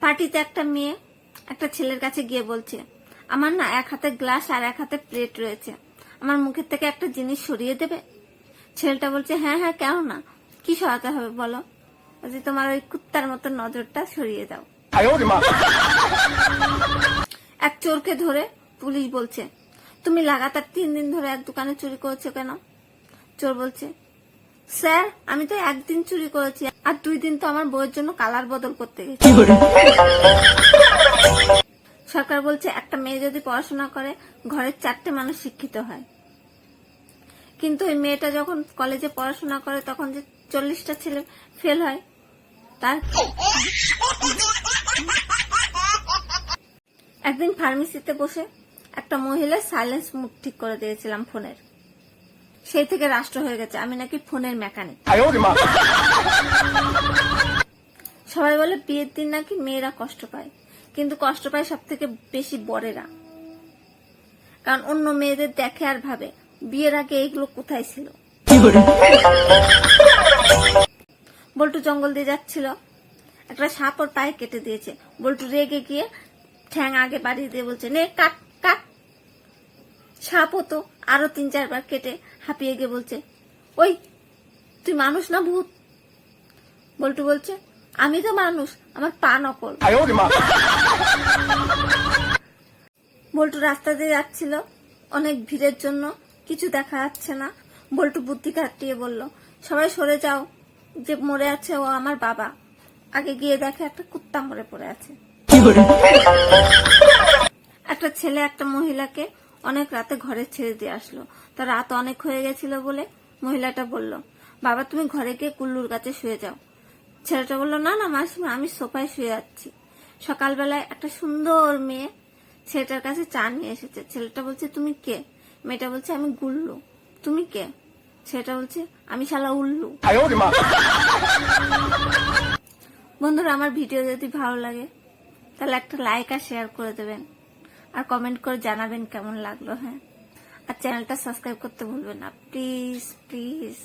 পার্টিতে একটা মেয়ে একটা ছেলের কাছে গিয়ে বলছে আমার না এক হাতে গ্লাস আর এক হাতে প্লেট রয়েছে আমার মুখের থেকে একটা জিনিস সরিয়ে দেবে? ছেলেটা বলছে হ্যাঁ হ্যাঁ কেন না? কি সরাতে হবে বলো? যে তোমার ওই কুত্তার মতো নজরটা সরিয়ে দাও। এক চোরকে ধরে পুলিশ বলছে তুমি লাগাতার তিন দিন ধরে এক দোকানে চুরি করেছ কেন? চোর বলছে স্যার আমি তো একদিন চুরি করেছি আর দুই দিন তো আমার বইয়ের জন্য কালার বদল করতে গেছি। সরকার বলছে একটা মেয়ে যদি পড়াশোনা করে ঘরের চারটে মানুষ শিক্ষিত হয়। কিন্তু ওই মেয়েটা যখন কলেজে পড়াশোনা করে তখন যে চল্লিশটা ছেলে ফেল হয় তার একদিন ফার্মেসিতে বসে একটা মহিলা সাইলেন্স মুড ঠিক করে দিয়েছিলাম ফোনের সেই থেকে রাষ্ট্র হয়ে গেছে। আমি নাকি ফোনের মেকানিক। সবাই বলে বিয়ের দিন নাকি মেয়েরা কষ্ট পায়। কিন্তু কষ্ট পায় সব থেকে বেশি বরেরা। কারণ অন্য মেয়েদের দেখে আর ভাবে বিয়ের আগে এইগুলো কোথায় ছিল? বল্টু জঙ্গল দিয়ে যাচ্ছিল। একটা সাপ ওর পায়ে কেটে দিয়েছে। বল্টু রেগে গিয়ে ঠ্যাং আগে বাড়িয়ে দিয়ে বলছে নে কাট কাট। সাপ হতো। আরও তিন চারবার কেটে হাঁপিয়ে গিয়ে বলছে ওই তুই মানুষ না ভূত? বল্টু বলছে আমি তো মানুষ আমার পা নকল। বল্টু রাস্তা দিয়ে যাচ্ছিল অনেক ভিড়ের জন্য কিছু দেখা যাচ্ছে না। বল্টু বুদ্ধি কাটিয়ে বলল সবাই সরে যাও যে মরে আছে ও আমার বাবা। আগে গিয়ে দেখে একটা কুত্তা মরে পড়ে আছে। একটা ছেলে একটা মহিলাকে অনেক রাতে ঘরে ছেড়ে দিয়ে আসলো। তা রাত অনেক হয়ে গেছিল বলে মহিলাটা বলল, বাবা, তুমি ঘরে গিয়ে কুল্লুর কাছে শুয়ে যাও। ছেলেটা বলল, না না, মাসিমা, আমি সোফায় শুয়ে যাচ্ছি সকালবেলায় একটা সুন্দর মেয়ে ছেলেটার কাছে চা নিয়ে এসেছে। ছেলেটা বলছে, তুমি কে? মেয়েটা বলছে, আমি গুল্লু। তুমি কে? ছেলেটা বলছে, আমি শালা উল্লু। বন্ধুরা, আমার ভিডিও যদি ভালো লাগে, তাহলে একটা লাইক আর শেয়ার করে দেবেন। আর কমেন্ট করে জানাবেন কেমন লাগল হ্যাঁ? আর চ্যানেলটা সাবস্ক্রাইব করতে ভুলবেন না। Please please